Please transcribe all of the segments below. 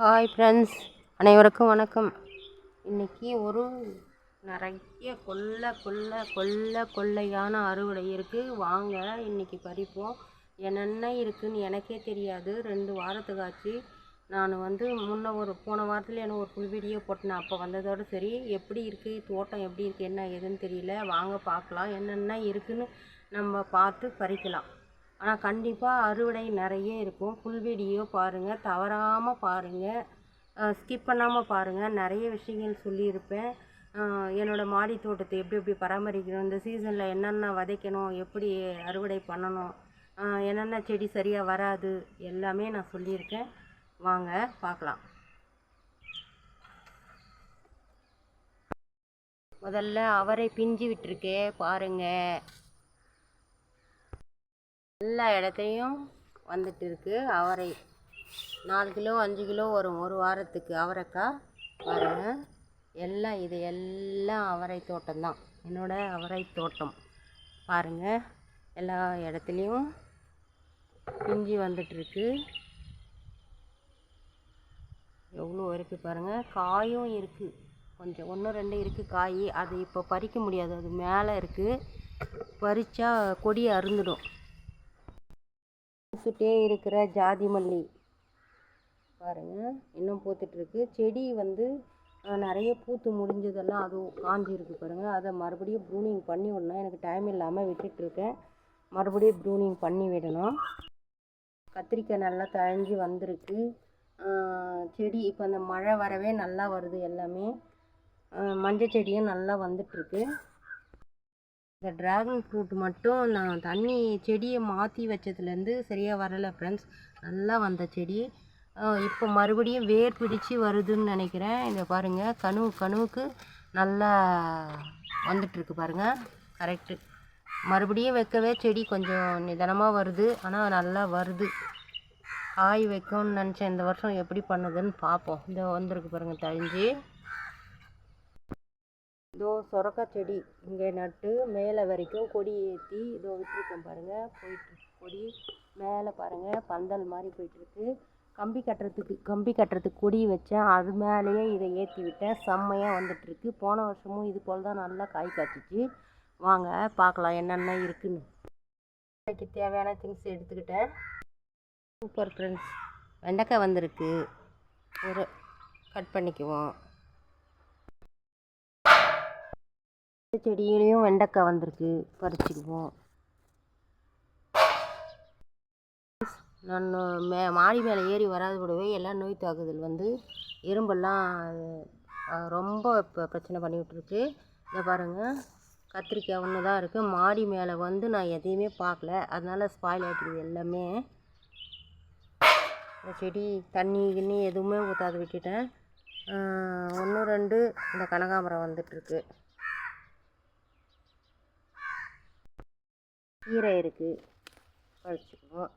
Hi friends அனைவருக்கும் வணக்கம். இன்றைக்கி ஒரு நிறைய கொல்ல கொல்ல கொல்ல கொள்ளையான அறுவடை இருக்குது வாங்க இன்றைக்கி பறிப்போம். என்னென்ன இருக்குதுன்னு எனக்கே தெரியாது. ரெண்டு வாரத்துக்கு ஆச்சு நான் வந்து முன்ன ஒரு போன வாரத்தில் எனக்கு ஒரு ஃபுல் வீடியோ போட்டேன். அப்போ வந்ததோடு சரி. எப்படி இருக்குது தோட்டம் எப்படி இருக்குது என்ன ஏதுன்னு தெரியல. வாங்க பார்க்கலாம். என்னென்ன இருக்குதுன்னு நம்ம பார்த்து பறிக்கலாம். ஆனால் கண்டிப்பாக அறுவடை நிறைய இருக்கும். ஃபுல் வீடியோ பாருங்கள் தவறாமல் பாருங்கள் ஸ்கிப் பண்ணாமல் பாருங்கள் நிறைய விஷயங்கள் சொல்லியிருப்பேன். என்னோடய மாடி தோட்டத்தை எப்படி எப்படி பராமரிக்கணும்? இந்த சீசனில் என்னென்ன விதைக்கணும்? எப்படி அறுவடை பண்ணணும்? என்னென்ன செடி சரியாக வராது? எல்லாமே நான் சொல்லியிருக்கேன். வாங்க பார்க்கலாம். முதல்ல அவரை பிஞ்சு விட்டுருக்கே பாருங்கள் எல்லா இடத்துலையும் வந்துட்டு இருக்கு அவரை நாலு கிலோ அஞ்சு கிலோ வரும். ஒரு வாரத்துக்கு அவரைக்காய் பாருங்கள் எல்லாம் இது எல்லாம் அவரை தோட்டம்தான் என்னோட அவரை தோட்டம். பாருங்க. எல்லா இடத்துலையும் பிஞ்சு வந்துட்டுருக்கு. எவ்வளோ இருக்குது பாருங்கள் காயும் இருக்குது கொஞ்சம் ஒன்று ரெண்டு இருக்குது காய். அது இப்போ பறிக்க முடியாது. அது மேலே இருக்குது பறித்தா கொடி அருந்துடும் பூத்துட்டே இருக்கிற ஜாதி மல்லி. பாருங்கள் இன்னும் பூத்துட்ருக்கு செடி வந்து நிறைய பூத்து முடிஞ்சதெல்லாம் அதுவும் காஞ்சிருக்கு பாருங்கள் அதை மறுபடியும் ப்ரூனிங் பண்ணி விடணும். எனக்கு டைம் இல்லாமல் விட்டுட்ருக்கேன் மறுபடியும் ப்ரூனிங் பண்ணி விடணும். கத்திரிக்காய் நல்லா தழைஞ்சி வந்திருக்கு. செடி இப்போ அந்த மழை வரவே நல்லா வருது எல்லாமே. மஞ்சள் செடியும் நல்லா வந்துட்டுருக்கு. இந்த ட்ராகன் ஃப்ரூட் மட்டும் நான் தண்ணி செடியை மாற்றி வச்சதுலேருந்து சரியாக வரலை ஃப்ரெண்ட்ஸ் நல்லா வந்த செடி. இப்போ மறுபடியும் வேர் பிடிச்சி வருதுன்னு நினைக்கிறேன். இதை பாருங்கள் கனு கனவுக்கு நல்லா வந்துட்டுருக்கு பாருங்கள் கரெக்டு மறுபடியும் வைக்கவே செடி கொஞ்சம் நிதானமாக வருது. ஆனால் நல்லா வருது. காய் வைக்கணும்னு நினச்சேன். இந்த வருஷம் எப்படி பண்ணுதுன்னு பார்ப்போம் இந்த வந்திருக்கு பாருங்கள் தழிஞ்சு. இதோ சொரக்காய் செடி. இங்கே நட்டு மேலே வரைக்கும் கொடி ஏற்றி இதோ விட்டுருக்கேன் பாருங்கள் போயிட்டு கொடி மேலே பாருங்கள் பந்தல் மாதிரி போயிட்டுருக்கு. கம்பி கட்டுறதுக்கு கம்பி கட்டுறதுக்கு கொடி வச்சேன். அது மேலேயே இதை ஏற்றி விட்டேன். செம்மையாக வந்துட்டுருக்கு. போன வருஷமும் இது போல் தான் நல்லா காய் காய்ச்சிச்சு. வாங்க பார்க்கலாம் என்னென்ன இருக்குன்னு. இன்னைக்கு தேவையான திங்ஸ் எடுத்துக்கிட்டேன். சூப்பர் ஃப்ரெண்ட்ஸ் வெண்டைக்காய் வந்திருக்கு. ஒரு கட் பண்ணிக்குவோம். இந்த செடியிலையும் வெண்டைக்காய் வந்திருக்கு. பறிச்சுக்குவோம். நான் மே மாடி மேலே ஏறி வராது கூடவே எல்லாம் நோய் தாக்குதல் வந்து எறும்பெல்லாம் ரொம்ப இப்போ பிரச்சனை பண்ணிவிட்ருக்கு இதை பாருங்கள் கத்திரிக்காய் ஒன்று தான் இருக்குது மாடி மேலே வந்து நான் எதையுமே பார்க்கல. அதனால் ஸ்பாயில் ஆகிட்டுது எல்லாமே. இந்த செடி தண்ணி கிண்ணி எதுவுமே ஊற்றாது விட்டுட்டேன். ஒன்று ரெண்டு இந்த கனகாமரம் வந்துட்டுருக்கு. கீரை இருக்குது குழச்சிக்குவோம்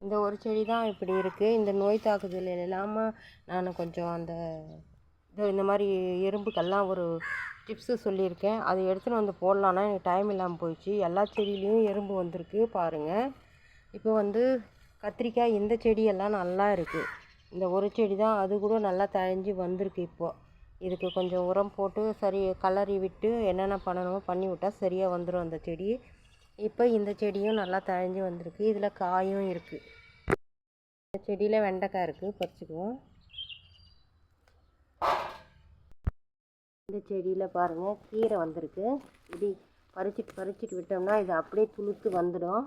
இந்த ஒரு செடி தான் இப்படி இருக்குது இந்த நோய் தாக்குதல் இல்லாமல் நான் கொஞ்சம் அந்த இது இந்த மாதிரி எறும்புக்கெல்லாம் ஒரு டிப்ஸு சொல்லியிருக்கேன். அதை எடுத்துன்னு வந்து போடலான்னா எனக்கு டைம் இல்லாமல் போயிடுச்சு. எல்லா செடியிலையும் எறும்பு வந்திருக்கு பாருங்கள் இப்போ வந்து கத்திரிக்காய் இந்த செடியெல்லாம் நல்லா இருக்குது இந்த ஒரு செடி தான் அது கூட நல்லா தழைஞ்சி வந்திருக்கு இப்போது இதுக்கு கொஞ்சம் உரம் போட்டு சரி கலரி விட்டு என்னென்ன பண்ணணுமோ பண்ணி விட்டால் சரியாக வந்துடும் அந்த செடி. இப்போ இந்த செடியும் நல்லா தழைஞ்சி வந்திருக்கு. இதில் காயும் இருக்குது இந்த செடியில் வெண்டைக்காய் இருக்குது பறிச்சுக்குவோம். இந்த செடியில் பாருங்கள் கீரை வந்திருக்கு. இப்படி பறிச்சுட்டு பறிச்சுட்டு விட்டோம்னா இது அப்படியே துளுத்து வந்துடும்.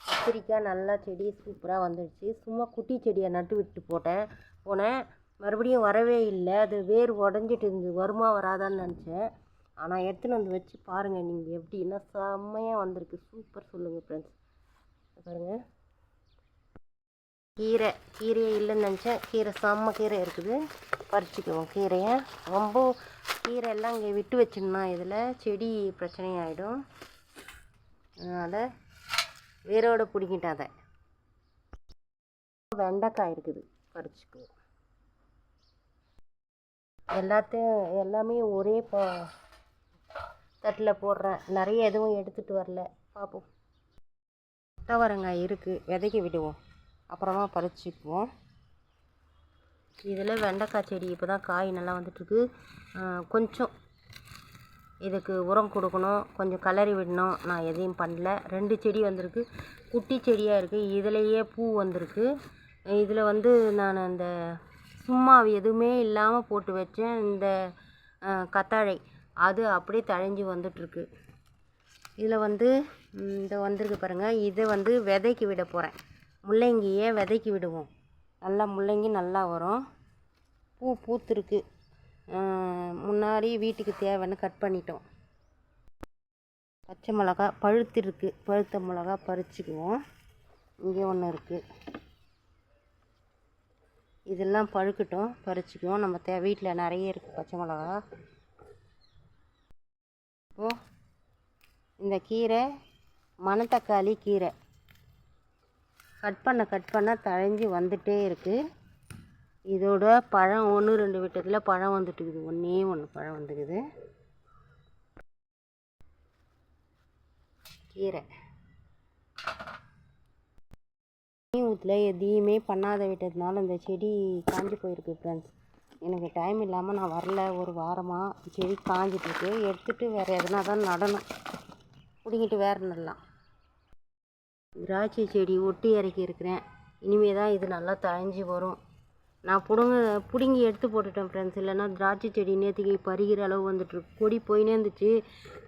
கத்திரிக்காய் நல்லா செடி சூப்பராக வந்துடுச்சு. சும்மா குட்டி செடியை நட்டு விட்டு போட்டேன். போனேன். மறுபடியும் வரவே இல்லை. அது வேர் உடஞ்சிட்டு இருந்தது. வருமா வராதான்னு நினச்சேன். ஆனால் எடுத்துன்னு வந்து வச்சு பாருங்கள் நீங்கள் எப்படின்னா செம்மையாக வந்திருக்கு. சூப்பர் சொல்லுங்கள் ஃப்ரெண்ட்ஸ் பாருங்கள் கீரை கீரையே இல்லைன்னு நினச்சேன். கீரை செம்ம கீரை இருக்குது. பறிச்சுக்குவோம் கீரையை. ரொம்ப கீரை எல்லாம் இங்கே விட்டு வச்சிடணும் இதில் செடி பிரச்சனையாயிடும். அதனால் வேரோட பிடிங்கிட்டேன் அதை வெண்டைக்காய் இருக்குது. பறிச்சுக்குவோம். எல்லாத்தையும் எல்லாமே ஒரே ப தட்டில் போடுறேன். நிறைய எதுவும் எடுத்துகிட்டு வரல. பார்ப்போம் கொத்தவரங்காய் இருக்குது விதைக்க விடுவோம். அப்புறமா பறிச்சுக்குவோம். இதில் வெண்டைக்காய் செடி இப்போ தான் காய் நல்லா வந்துட்டுருக்கு. கொஞ்சம் இதுக்கு உரம் கொடுக்கணும். கொஞ்சம் கலரி விடணும். நான் எதையும் பண்ணல. ரெண்டு செடி வந்திருக்கு. குட்டி செடியாக இருக்குது இதுலேயே பூ வந்திருக்கு. இதில் வந்து நான் அந்த சும்மா எதுவுமே இல்லாமல் போட்டு வச்சேன் இந்த கத்தாழை. அது அப்படியே தழைஞ்சி வந்துட்டுருக்கு. இதில் வந்து இந்த வந்திருக்கு பாருங்கள் இதை வந்து விதைக்கு விட போகிறேன் முள்ளங்கியை விதைக்கு விடுவோம். நல்லா முள்ளங்கி நல்லா வரும். பூ பூத்துருக்கு. முன்னாடி வீட்டுக்கு தேவைன்னு கட் பண்ணிட்டோம். பச்சை மிளகா பழுத்திருக்கு. பழுத்த மிளகா பறிச்சுக்குவோம். இங்கே ஒன்று இருக்குது இதெல்லாம் பழுக்கட்டும் பறிச்சிக்குவோம். நம்ம தே வீட்டில் நிறைய இருக்குது பச்சை மிளகா. ஓ இந்த கீரை மணத்தக்காளி கீரை. கட் பண்ண கட் பண்ண தழைஞ்சி வந்துட்டே இருக்குது இதோட பழம் ஒன்று ரெண்டு விட்டத்தில் பழம் வந்துட்டுக்குது. ஒன்றே ஒன்று பழம் வந்துக்குது. கீரை. தண்ணி ஊற்றல எதையுமே பண்ணாத விட்டதுனால இந்த செடி காஞ்சி போயிருக்கு ஃப்ரெண்ட்ஸ் எனக்கு டைம் இல்லாமல் நான் வரல ஒரு வாரமாக செடி காஞ்சிட்ருக்கு எடுத்துகிட்டு வேறு எதனா தான் நடணும். பிடிங்கிட்டு வேறு நடலாம். திராட்சை செடி ஒட்டி இறக்கி இருக்கிறேன். இனிமே தான் இது நல்லா தழைஞ்சி வரும். நான் பிடுங்க பிடுங்கி எடுத்து போட்டுட்டேன் ஃப்ரெண்ட்ஸ் இல்லைன்னா திராட்சை செடி நேற்றுக்கு பறிக்கிற அளவு வந்துட்டுருக்கு கொடி போயினே இருந்துச்சு.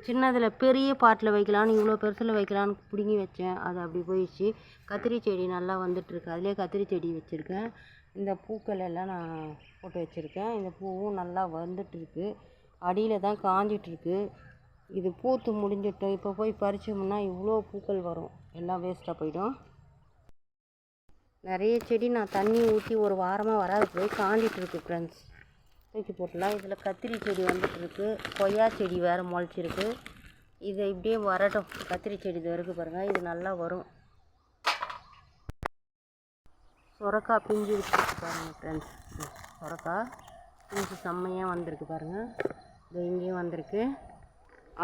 சின்னதில் பெரிய பாட்டில் வைக்கலான்னு இவ்வளோ பெருசில் வைக்கலான்னு பிடுங்கி வச்சேன். அது அப்படி போயிடுச்சு. கத்திரி செடி நல்லா வந்துட்டுருக்கு அதிலே கத்திரி செடி வச்சுருக்கேன். இந்த பூக்கள் எல்லாம் நான் போட்டு வச்சுருக்கேன். இந்த பூவும் நல்லா வந்துட்டுருக்கு அடியில் தான் காஞ்சிட்ருக்கு இது பூத்து முடிஞ்சிட்டோம். இப்போ போய் பறிச்சோம்னா இவ்வளோ பூக்கள் வரும். எல்லாம் வேஸ்ட்டாக போயிடும். நிறைய செடி நான் தண்ணி ஊற்றி ஒரு வாரமாக வராது போய் காண்டிகிட்ருக்கு ஃப்ரெண்ட்ஸ் தூக்கி போட்டலாம் இதில் கத்திரி செடி வந்துட்டுருக்கு. கொய்யா செடி வேறு முளைச்சிருக்கு. இதை இப்படியே வரட்டும். கத்திரி செடி இது வரைக்கும் பாருங்கள் இது நல்லா வரும். சொரக்காய் பிஞ்சு விட்டுருக்கு பாருங்கள் ஃப்ரெண்ட்ஸ் சொரக்காய் பிஞ்சு செம்மையாக வந்திருக்கு பாருங்கள் இது இங்கேயும் வந்திருக்கு.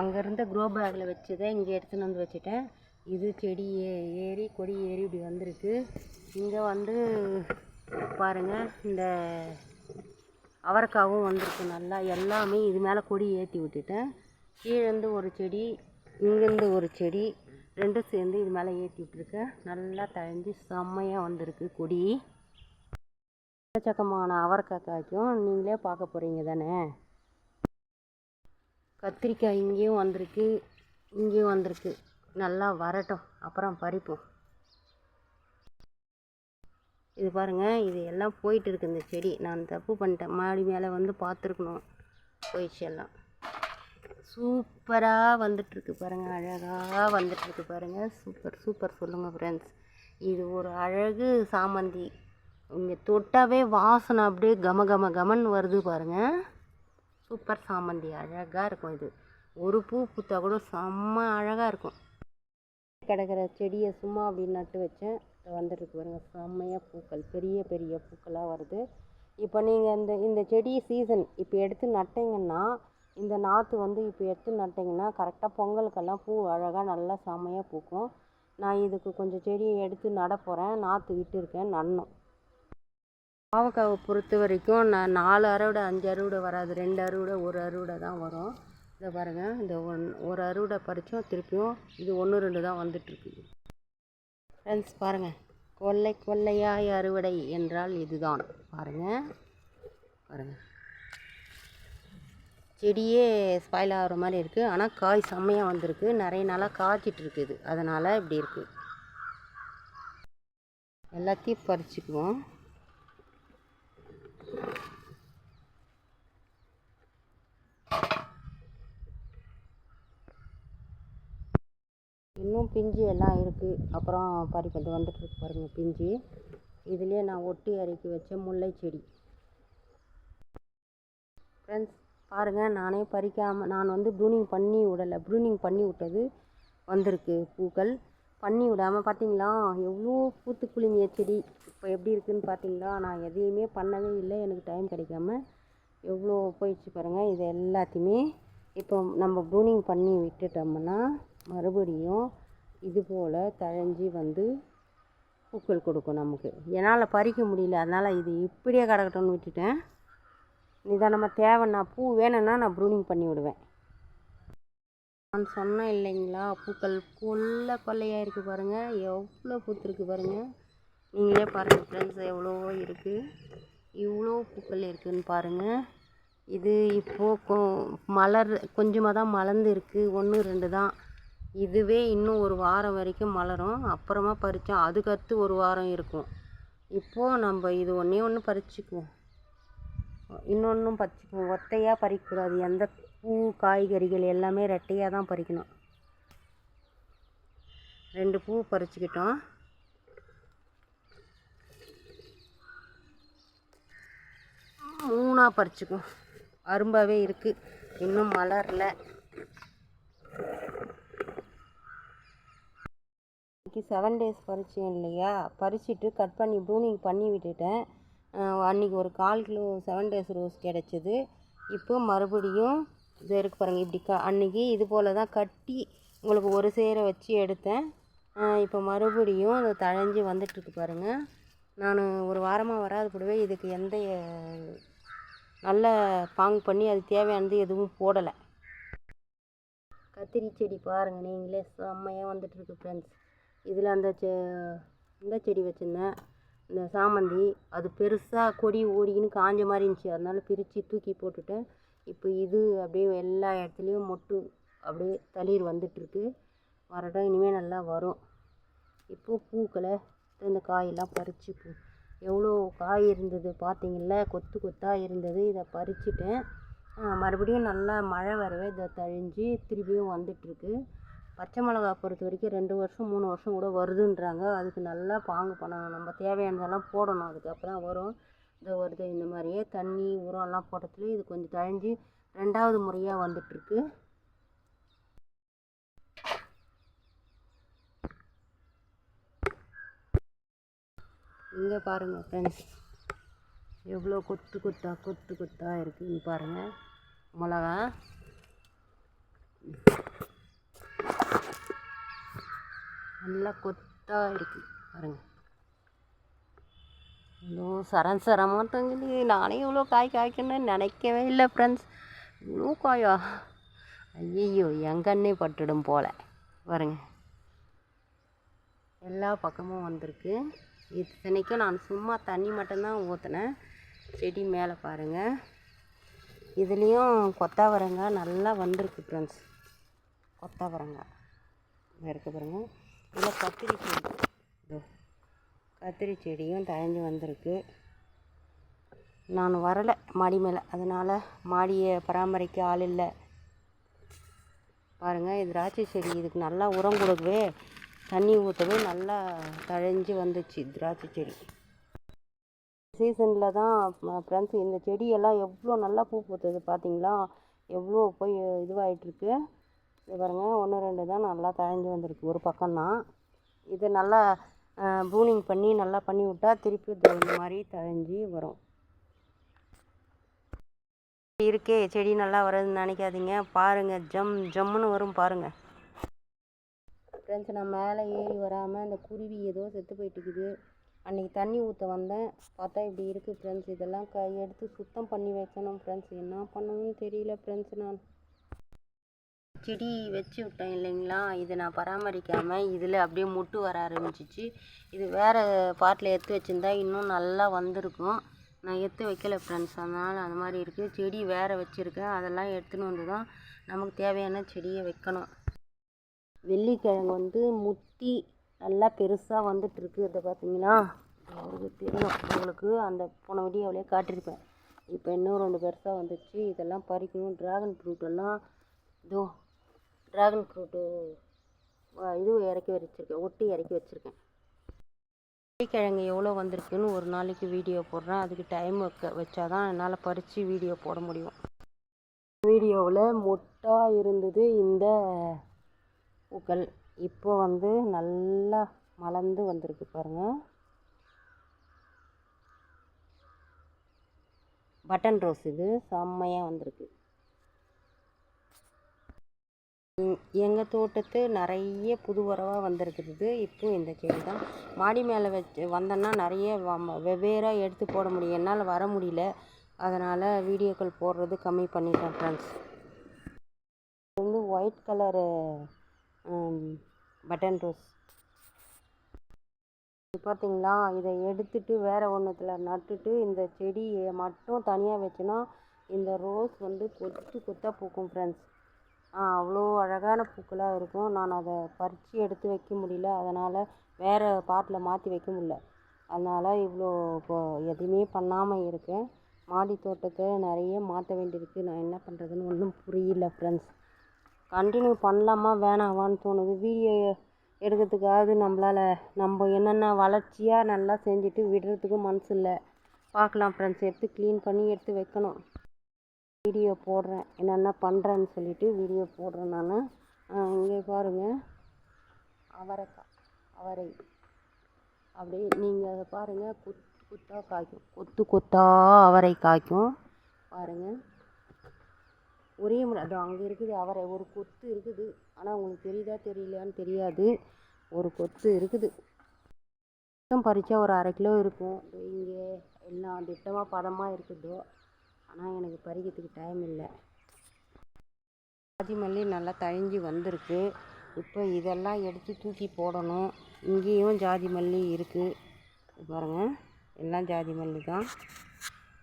அங்கேருந்து க்ரோ பேக்கில் வச்சதை இங்கே எடுத்துன்னு வந்து வச்சுட்டேன். இது செடி ஏ ஏறி கொடி ஏறி இப்படி வந்திருக்கு. இங்கே வந்து பாருங்கள் இந்த அவரைக்காவும் வந்திருக்கு நல்லா. எல்லாமே இது மேலே கொடி ஏற்றி விட்டுட்டேன். கீழேருந்து ஒரு செடி இங்கேருந்து ஒரு செடி ரெண்டும் சேர்ந்து இது மேலே ஏற்றி விட்ருக்கேன் நல்லா தழைஞ்சி செம்மையாக வந்திருக்கு கொடி. எக்கச்சக்கமான அவரைக்காய் காய்க்கும். நீங்களே பார்க்க போகிறீங்க தானே? கத்திரிக்காய் இங்கேயும் வந்திருக்கு இங்கேயும் வந்திருக்கு. நல்லா வரட்டும். அப்புறம் பறிப்போம். இது பாருங்கள் இது எல்லாம் போயிட்டு இருக்கு இந்த செடி. நான் தப்பு பண்ணிட்டேன். மாடி மேலே வந்து பார்த்துருக்கணும். போயிடுச்சு எல்லாம். சூப்பராக வந்துட்டுருக்கு பாருங்கள் அழகாக வந்துட்டுருக்கு பாருங்கள் சூப்பர் சூப்பர் சொல்லுங்கள் ஃப்ரெண்ட்ஸ் இது ஒரு அழகு சாமந்தி. இங்கே தொட்டாவே வாசனை அப்படியே கம கம கமன்னு வருது பாருங்கள் சூப்பர் சாமந்தி. அழகாக இருக்கும் இது. ஒரு பூ பூத்தா கூட செம்ம அழகாக இருக்கும். கிடக்கிற செடியை சும்மா அப்படி நட்டு வச்சேன். வந்துருக்கு பாருங்கள் செம்மையாக பூக்கள் பெரிய பெரிய பூக்களாக வருது. இப்போ நீங்கள் இந்த இந்த செடி சீசன் இப்போ எடுத்து நட்டிங்கன்னா இந்த நாற்று வந்து இப்போ எடுத்து நட்டிங்கன்னா கரெக்டாக பொங்கலுக்கெல்லாம் பூ அழகாக நல்லா செம்மையாக பூக்கும். நான் இதுக்கு கொஞ்சம் செடியை எடுத்து நட போகிறேன் நாற்று விட்டுருக்கேன் நடணும். பாவக்காவை பொறுத்த வரைக்கும் நான் நாலு அறுவடை அஞ்சு அறுவடை வராது. ரெண்டு அறுவடை ஒரு அறுவடை தான் வரும். இதை பாருங்கள் இந்த ஒன் ஒரு அறுவடை பறித்தோம் திருப்பியும் இது ஒன்று ரெண்டு தான் வந்துட்டுருக்குது ஃப்ரெண்ட்ஸ் பாருங்கள் கொள்ளை கொள்ளையாய் அறுவடை என்றால் இதுதான். பாருங்கள் பாருங்கள் செடியே ஸ்பாயில் ஆகிற மாதிரி இருக்குது ஆனால் காய் செம்மையாக வந்திருக்கு. நிறைய நாளாக காய்ச்சிட்டு இருக்குது அதனால் இப்படி இருக்குது எல்லாத்தையும் பறிச்சுக்குவோம். இன்னும் பிஞ்சு எல்லாம் இருக்குது அப்புறம் பறிக்கிறது வந்துட்டுருக்கு பாருங்கள் பிஞ்சு. இதுலேயே நான் ஒட்டி இறக்கி வச்ச முல்லை செடி. ஃப்ரெண்ட்ஸ் பாருங்கள் நானே பறிக்காமல் நான் வந்து ப்ரூனிங் பண்ணி விடலை. ப்ரூனிங் பண்ணி விட்டது வந்திருக்கு பூக்கள். பண்ணி விடாமல் பார்த்தீங்களா எவ்வளோ பூத்து குலுங்கிய செடி. இப்போ எப்படி இருக்குதுன்னு பார்த்தீங்களா நான் எதையுமே பண்ணவே இல்லை. எனக்கு டைம் கிடைக்காம எவ்வளோ போயிடுச்சு பாருங்கள் இது எல்லாத்தையுமே. இப்போ நம்ம ப்ரூனிங் பண்ணி விட்டுட்டோம்னா மறுபடியும் இது போல் தழைஞ்சி வந்து பூக்கள் கொடுக்கும் நமக்கு. என்னால் பறிக்க முடியல. அதனால் இது இப்படியே கிடக்கட்டும்னு விட்டுட்டேன். நிதானமாக தேவைன்னா பூ வேணும்னா நான் ப்ரூனிங் பண்ணி விடுவேன். நான் சொன்னேன் இல்லைங்களா பூக்கள் கொல்ல கொல்லையாக இருக்குது பாருங்கள் எவ்வளோ பூத்துருக்கு பாருங்கள் நீங்களே பாருங்கள் ஃப்ரெண்ட்ஸ் எவ்வளோ இருக்குது இவ்வளோ பூக்கள் இருக்குதுன்னு பாருங்கள் இது இப்போது கொ மலர் கொஞ்சமாக தான் மலர்ந்து இருக்குது ஒன்று ரெண்டு தான். இதுவே இன்னும் ஒரு வாரம் வரைக்கும் மலரும். அப்புறமா பறித்தா அதுக்கடுத்து ஒரு வாரம் இருக்கும். இப்போது நம்ம இது ஒன்றே ஒன்று பறிச்சுக்குவோம். இன்னொன்றும் பறிச்சுக்குவோம். ஒத்தையாக பறிக்கக்கூடாது. எந்த பூ காய்கறிகள் எல்லாமே ரெட்டையாக தான் பறிக்கணும். ரெண்டு பூ பறிச்சுக்கிட்டோம். மூணாக பறிச்சுக்குவோம். அரும்பாகவே இருக்குது இன்னும் மலரில். இன்றைக்கி செவன் டேஸ் பறிச்சேன் இல்லையா? பறிச்சுட்டு கட் பண்ணி ப்ரூனிங் பண்ணி விட்டுட்டேன். அன்றைக்கி அன்னைக்கு ஒரு கால் கிலோ செவன் டேஸ் ரோஸ் கிடச்சிது. இப்போ மறுபடியும் இது இருக்கு பாருங்கள் இப்படி க அன்னைக்கு இது போல் தான் கட்டி உங்களுக்கு ஒரு சேரை வச்சு எடுத்தேன். இப்போ மறுபடியும் அது தழைஞ்சி வந்துட்டுருக்கு பாருங்கள் நான் ஒரு வாரமாக வராது கூடவே இதுக்கு எந்த நல்ல பாங் பண்ணி அது தேவையானது எதுவும் போடலை. கத்திரி செடி பாருங்கள் நீங்களே செம்மையாக வந்துட்டுருக்கு ஃப்ரெண்ட்ஸ் இதில் அந்த செ இந்த செடி வச்சுருந்தேன். இந்த சாமந்தி அது பெருசாக கொடி ஓடிக்கின்னு காஞ்ச மாதிரி இருந்துச்சு. அதனால் பிரித்து தூக்கி போட்டுட்டேன். இப்போ இது அப்படியே எல்லா இடத்துலையும் மொட்டு அப்படியே தளிர் வந்துட்டுருக்கு. வரட்டும் இனிமேல் நல்லா வரும். இப்போது பூக்களை இந்த காயெல்லாம் பறித்து பூ எவ்வளோ காய் இருந்தது பார்த்தீங்கள கொத்து கொத்தாக இருந்தது. இதை பறிச்சுட்டேன். மறுபடியும் நல்லா மழை வரவே இதை தழிஞ்சு திருப்பியும் வந்துட்டுருக்கு. பச்சை மிளகா பொறுத்த வரைக்கும் ரெண்டு வருஷம் மூணு வருஷம் கூட வருதுன்றாங்க. அதுக்கு நல்லா பாங்கு பண்ணணும். நம்ம தேவையானதெல்லாம் போடணும். அதுக்கு அப்போ தான் வரும். இந்த வருது இந்த மாதிரியே தண்ணி உரம்லாம் போட்டதுலேயே இது கொஞ்சம் தழிஞ்சு ரெண்டாவது முறையாக வந்துட்டுருக்கு. இங்கே பாருங்கள் ஃப்ரெண்ட்ஸ் எவ்வளோ கொத்து கொத்தா கொத்து கொத்தா இருக்குன்னு பாருங்கள் மிளகா. நல்லா கொத்தாக இருக்குது பாருங்கள் இவ்வளோ சரம் சரமாக தொங்குது நானே இவ்வளோ காய் காய்க்கணும்னு நினைக்கவே இல்லை ஃப்ரெண்ட்ஸ் இவ்வளோ காயா? ஐயையோ என் கண்ணே பட்டுடும் போல. பாருங்க. எல்லா பக்கமும் வந்திருக்கு. இத்தனைக்கும் நான் சும்மா தண்ணி மட்டும்தான் ஊற்றினேன் செடி மேலே பாருங்கள் இதுலேயும் கொத்தாவரங்காய் நல்லா வந்திருக்கு ஃப்ரெண்ட்ஸ் கொத்தாவரங்காய் இங்கே இருக்கு இல்லை கத்திரி செடி. இதோ கத்திரி செடியும் தழைஞ்சு வந்திருக்கு. நான் வரலை மாடி மேலே. அதனால் மாடியை பராமரிக்க ஆள் இல்லை. பாருங்கள் இது திராட்சை செடி. இதுக்கு நல்லா உரம் கொடுக்கவே தண்ணி ஊற்றவே நல்லா தழைஞ்சு வந்துச்சு திராட்சை செடி. சீசனில் தான் ஃப்ரெண்ட்ஸ் இந்த செடியெல்லாம் எவ்வளோ நல்லா பூ பூத்தது பார்த்தீங்களா எவ்வளோ போய் இதுவாகிட்டுருக்கு இது பாருங்கள் ஒன்று ரெண்டு தான் நல்லா தழைஞ்சு வந்திருக்கு. ஒரு பக்கம்தான் இது நல்லா பூனிங் பண்ணி நல்லா பண்ணி விட்டால் திருப்பி தகுந்த இந்த மாதிரி தழைஞ்சி வரும். இருக்கே செடி நல்லா வருதுன்னு நினைக்காதீங்க. பாருங்கள் ஜம் ஜம்முன்னு வரும் பாருங்கள் ஃப்ரெண்ட்ஸ் நான் மேலே ஏறி வராமல் இந்த குருவி ஏதோ செத்து போயிட்டுருக்குது அன்றைக்கி தண்ணி ஊற்ற வந்தேன். பார்த்தா இப்படி இருக்குது ஃப்ரெண்ட்ஸ் இதெல்லாம் க எடுத்து சுத்தம் பண்ணி வைக்கணும் ஃப்ரெண்ட்ஸ் என்ன பண்ணணும்னு தெரியல ஃப்ரெண்ட்ஸ் நான். செடி வச்சு விட்டேன் இல்லைங்களா? இதை நான் பராமரிக்காமல் இதில் அப்படியே முட்டு வர ஆரம்பிச்சிச்சு. இது வேறு பாட்டில் எடுத்து வச்சுருந்தா இன்னும் நல்லா வந்திருக்கும். நான் எடுத்து வைக்கல ஃப்ரெண்ட்ஸ் அதனால் அந்த மாதிரி இருக்குது செடி வேறு வச்சுருக்கேன். அதெல்லாம் எடுத்துன்னு வந்து தான் நமக்கு தேவையான செடியை வைக்கணும். வெள்ளிக்கிழங்கு வந்து முத்தி நல்லா பெருசாக வந்துட்டுருக்கு. இதை பார்த்தீங்களா? அவருக்கு தெரியும் உங்களுக்கு அந்த போன வீடியோவிலே காட்டியிருப்பேன். இப்போ இன்னும் ரெண்டு பெருசாக வந்துச்சு. இதெல்லாம் பறிக்கணும். ட்ராகன் ஃப்ரூட் எல்லாம் இதோ ட்ராகன் ஃப்ரூட்டு இது இறக்கி வச்சுருக்கேன். ஒட்டி இறக்கி வச்சுருக்கேன். கிழங்கு எவ்வளோ வந்திருக்குன்னு ஒரு நாளைக்கு வீடியோ போடுறேன். அதுக்கு டைம் வைக்க வச்சாதான் என்னால் பறித்து வீடியோ போட முடியும். வீடியோவில் மொட்டாக இருந்தது இந்த பூக்கள். இப்போ வந்து நல்லா மலர்ந்து வந்திருக்கு பாருங்கள் பட்டன் ரோஸ் இது. செம்மையாக வந்திருக்கு. எங்கள் தோட்டத்து நிறைய புது உறவாக வந்திருக்குது. இப்போ இந்த செடி தான் மாடி மேலே வச்சு வந்தேன்னா நிறைய வ- வெவ்வேறாக எடுத்து போட முடியும். என்னால் வர முடியல. அதனால் வீடியோக்கள் போடுறது கம்மி பண்ணிட்டேன் ஃப்ரெண்ட்ஸ் வந்து ஒயிட் கலரு பட்டன் ரோஸ் இது பார்த்தீங்களா இதை எடுத்துட்டு வேறு ஒன்றுத்தில் நட்டுட்டு இந்த செடியை மட்டும் தனியாக வச்சோன்னா இந்த ரோஸ் வந்து கொத்து கொத்தாக பூக்கும் ஃப்ரெண்ட்ஸ் அவ்வளோ அழகான பூக்களாக இருக்கும். நான் அதை பறித்து எடுத்து வைக்க முடியல. அதனால் வேறு பாட்டில் மாற்றி வைக்க முடியல. அதனால் இவ்வளோ இப்போ எதுவுமே பண்ணாமல் இருக்கேன். மாடி தோட்டத்தை நிறைய மாற்ற வேண்டியிருக்கு. நான் என்ன பண்ணுறதுன்னு ஒன்றும் புரியல ஃப்ரெண்ட்ஸ் கண்டினியூ பண்ணலாமா? வேணாமான்னு தோணுது. வீடியோ எடுக்கிறதுக்காவது நம்மளால் நம்ம என்னென்ன வளர்ச்சியாக நல்லா செஞ்சுட்டு விடுறதுக்கும் மனசு இல்லை. பார்க்கலாம் ஃப்ரெண்ட்ஸ் எடுத்து க்ளீன் பண்ணி எடுத்து வைக்கணும். வீடியோ போடுறேன். என்னென்ன பண்ணுறேன்னு சொல்லிட்டு வீடியோ போடுறேன் நான். இங்கே பாருங்கள் அவரைக்காய் அவரை. அப்படியே நீங்கள் அதை பாருங்கள் குத் குத்தாக காய்க்கும். கொத்து கொத்தாக அவரை காய்க்கும். பாருங்கள் ஒரே முறை அது அங்கே இருக்குது அவரை. ஒரு கொத்து இருக்குது. ஆனால் உங்களுக்கு தெரியுதா தெரியலையான்னு தெரியாது. ஒரு கொத்து இருக்குது. மொத்தம் பறித்தா ஒரு அரை கிலோ இருக்கும். இங்கே எல்லாம் திட்டமாக பதமாக இருக்குதோ ஆனால் எனக்கு பறிக்கிறதுக்கு டைம் இல்லை. ஜாதி மல்லி நல்லா தழிஞ்சு வந்திருக்கு. இப்போ இதெல்லாம் எடுத்து தூக்கி போடணும். இங்கேயும் ஜாதி மல்லி இருக்குது பாருங்கள் எல்லாம் ஜாதி மல்லி தான்.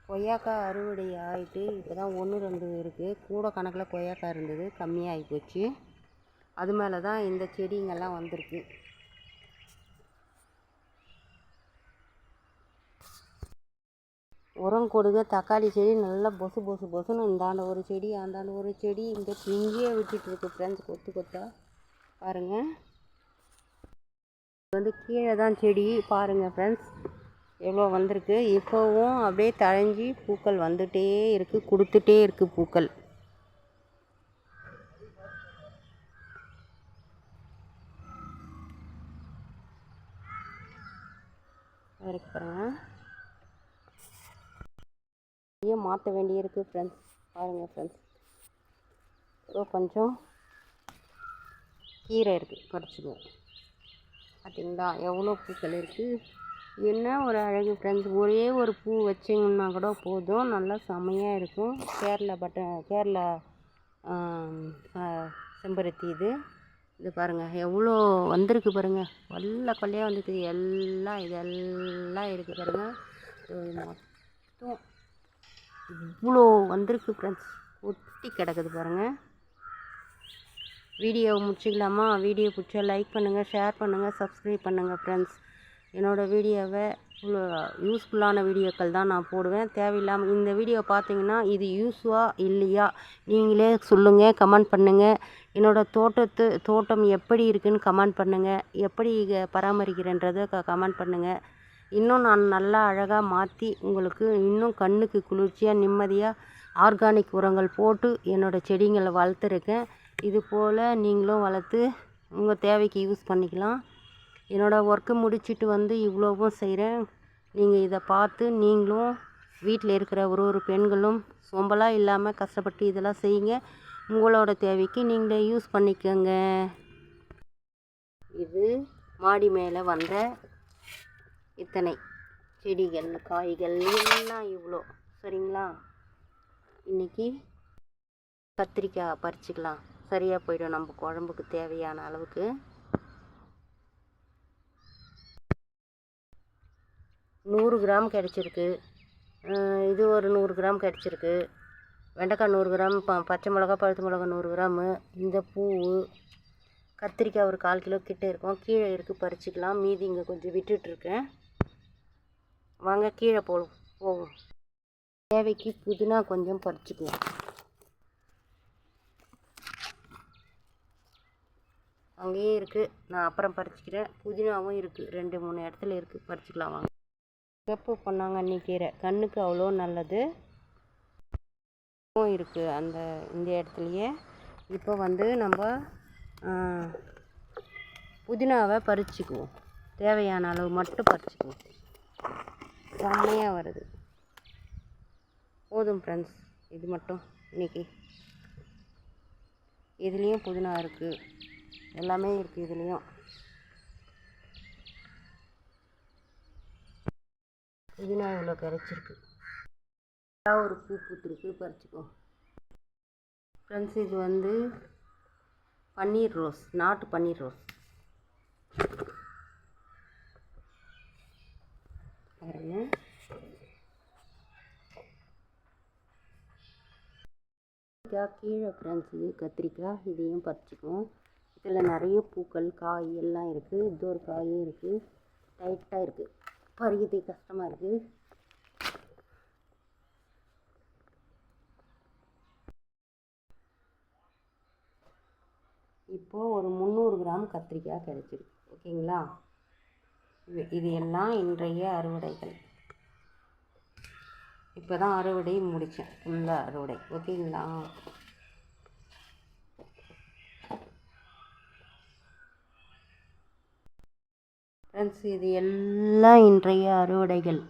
கொய்யாக்காய் அறுவடை ஆகிட்டு இப்போ தான் ஒன்று ரெண்டு இருக்குது கூட கணக்கில் கொய்யாக்காய் இருந்தது கம்மியாகி போச்சு. அது மேலே தான் இந்த செடிங்கெல்லாம் வந்திருக்கு. உரம் கொடுங்க தக்காளி செடி நல்லா பொசு பொசு பொசுன்னு இந்தாண்ட ஒரு செடி அந்தாண்ட ஒரு செடி. இந்த பிஞ்சியே விட்டுட்டுருக்கு ஃப்ரெண்ட்ஸ் கொத்து கொத்தா. பாருங்கள் வந்து கீழே தான் செடி. பாருங்கள் ஃப்ரெண்ட்ஸ் எவ்வளோ வந்திருக்கு. இப்போவும் அப்படியே தழைஞ்சி பூக்கள் வந்துகிட்டே இருக்குது கொடுத்துட்டே இருக்குது பூக்கள். இருக்கு நிறைய மாற்ற வேண்டியிருக்கு ஃப்ரெண்ட்ஸ் பாருங்கள் ஃப்ரெண்ட்ஸ் ஏதோ கொஞ்சம் கீரை இருக்குது குறைச்சிக்குவோம் பார்த்தீங்களா எவ்வளோ பூக்கள் இருக்குது என்ன ஒரு அழகு ஃப்ரெண்ட்ஸ் ஒரே ஒரு பூ வச்சிங்கன்னா கூட போதும். நல்லா செமையாக இருக்கும். கேரளா பட்ட கேரளா செம்பருத்தி இது. இது பாருங்கள் எவ்வளோ வந்திருக்கு பாருங்கள் வல்ல கொல்லையாக வந்துருக்குது. எல்லாம் இதெல்லாம் இருக்குது பாருங்கள் மொத்தம் இவ்வளோ வந்திருக்கு ஃப்ரெண்ட்ஸ் ஒட்டி கிடக்குது பாருங்கள் வீடியோ முடிச்சிக்கலாமா? வீடியோ பிடிச்சா லைக் பண்ணுங்கள் ஷேர் பண்ணுங்கள் சப்ஸ்கிரைப் பண்ணுங்கள் ஃப்ரெண்ட்ஸ் என்னோடய வீடியோவை யூஸ்ஃபுல்லான வீடியோக்கள் தான் நான் போடுவேன். தேவையில்லாமல் இந்த வீடியோ பார்த்தீங்கன்னா இது யூஸ்வா இல்லையா? நீங்களே சொல்லுங்கள் கமெண்ட் பண்ணுங்கள் என்னோடய தோட்டத்து தோட்டம் எப்படி இருக்குதுன்னு கமெண்ட் பண்ணுங்கள் எப்படி பராமரிக்கிறேன்றதை க கமெண்ட் பண்ணுங்கள் இன்னும் நான் நல்லா அழகாக மாற்றி உங்களுக்கு இன்னும் கண்ணுக்கு குளிர்ச்சியாக நிம்மதியாக ஆர்கானிக் உரங்கள் போட்டு என்னோடய செடிங்களை வளர்த்துருக்கேன். இது போல் நீங்களும் வளர்த்து உங்கள் தேவைக்கு யூஸ் பண்ணிக்கலாம். என்னோடய ஒர்க்கு முடிச்சுட்டு வந்து இவ்வளோவும் செய்கிறேன் நீங்கள் இதை பார்த்து நீங்களும் வீட்டில் இருக்கிற ஒரு ஒரு பெண்களும் சோம்பலாக இல்லாமல் கஷ்டப்பட்டு இதெல்லாம் செய்யுங்க. உங்களோட தேவைக்கு நீங்களே யூஸ் பண்ணிக்கோங்க. இது மாடி மேலே வந்த இத்தனை செடிகள் காய்கள் எல்லாம் இவ்வளோ. சரிங்களா? இன்றைக்கி கத்திரிக்காய் பறிச்சுக்கலாம். சரியாக போயிடும் நம்ம குழம்புக்கு தேவையான அளவுக்கு. நூறு கிராம் கிடச்சிருக்கு. இது ஒரு நூறு கிராம் கிடச்சிருக்கு. வெண்டைக்காய் நூறு கிராம் ப பச்சை மிளகா பழுத்து மிளகா நூறு கிராமு. இந்த பூ கத்திரிக்காய் ஒரு கால் கிலோ கிட்டே இருக்கும். கீழே இருக்குது பறிச்சுக்கலாம். மீதி இங்கே கொஞ்சம் விட்டுட்ருக்கேன் வாங்க கீழே போ போவோம். தேவைக்கு புதினா கொஞ்சம் பறிச்சுக்குவோம் அங்கேயே இருக்குது நான் அப்புறம் பறிச்சுக்கிறேன். புதினாவும் இருக்குது ரெண்டு மூணு இடத்துல இருக்குது பறிச்சுக்கலாம் வாங்க. பண்ணாங்க பொன்னாங்கண்ணி கீரை? கண்ணுக்கு அவ்வளோ நல்லது. இருக்குது அந்த இந்த இடத்துலையே. இப்போ வந்து நம்ம புதினாவை பறிச்சுக்குவோம். தேவையான அளவு மட்டும் பறிச்சுக்குவோம். செம்மையாக வருது. போதும் ஃப்ரெண்ட்ஸ் இது மட்டும் இன்றைக்கி இதுலேயும் புதினா இருக்குது எல்லாமே இருக்குது இதுலேயும். புதினா இவ்வளோ கிடச்சிருக்கு ஒரு பூ பூத்துருக்கு. பறிச்சுக்கோ. ஃப்ரெண்ட்ஸ் இது வந்து பன்னீர் ரோஸ். நாட்டு பன்னீர் ரோஸ். பாருங்க. கத்திரிக்காய் கீழே ஃப்ரெண்ட்ஸ் இது கத்திரிக்காய் இதையும் பறிச்சுக்குவோம். இதில் நிறைய பூக்கள் காய் எல்லாம் இருக்குது இது ஒரு காயும் இருக்குது டைட்டாக இருக்குது பறிக்கிறது கஷ்டமாக இருக்குது இப்போது ஒரு முந்நூறு கிராம் கத்திரிக்காய் கிடச்சிருக்கு. ஓகேங்களா? இது- இது எல்லாம் இன்றைய அறுவடைகள். இப்போ தான் அறுவடை முடித்தேன் ஃபுல்லாக அறுவடை. ஓகேங்களா? ஃப்ரெண்ட்ஸ் இது எல்லாம் இன்றைய அறுவடைகள்.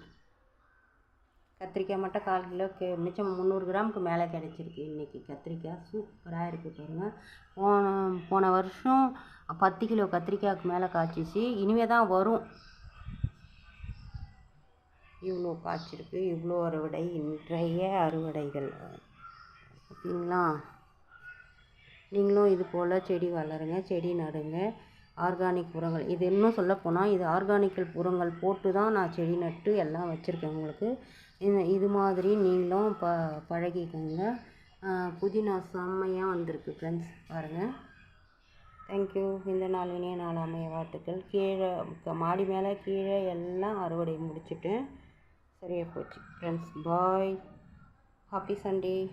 கத்திரிக்காய் மட்டும் கால் கிலோ கே மிச்சம் முந்நூறு கிராமுக்கு மேலே கிடச்சிருக்கு இன்றைக்கி கத்திரிக்காய் சூப்பராக இருக்குது பாருங்கள் போன போன வருஷம் பத்து கிலோ கத்திரிக்காய்க்கு மேலே காய்ச்சிச்சு. இனிமே தான் வரும். இவ்வளோ காய்ச்சிருக்கு. இவ்வளோ அறுவடை. இன்றைய அறுவடைகள். ஓகேங்களா? நீங்களும் இது போல் செடி வளருங்க. செடி நடுங்க. ஆர்கானிக் உரங்கள். இது இன்னும் சொல்லப்போனால் இது ஆர்கானிக்கல் உரங்கள் போட்டு தான் நான் செடி நட்டு எல்லாம் வச்சுருக்கேன் உங்களுக்கு. இது மாதிரி நீங்களும் ப பழகிக்கோங்க. புதினா செம்மையாக வந்திருக்கு ஃப்ரெண்ட்ஸ் பாருங்கள் தேங்க்யூ இந்த நாள் இனிய நாள் அமைய வாழ்த்துக்கள். கீழே க- மாடி மேலே கீழே எல்லாம் அறுவடை முடிச்சுட்டு சரியாக போச்சு. Friends bye happy Sunday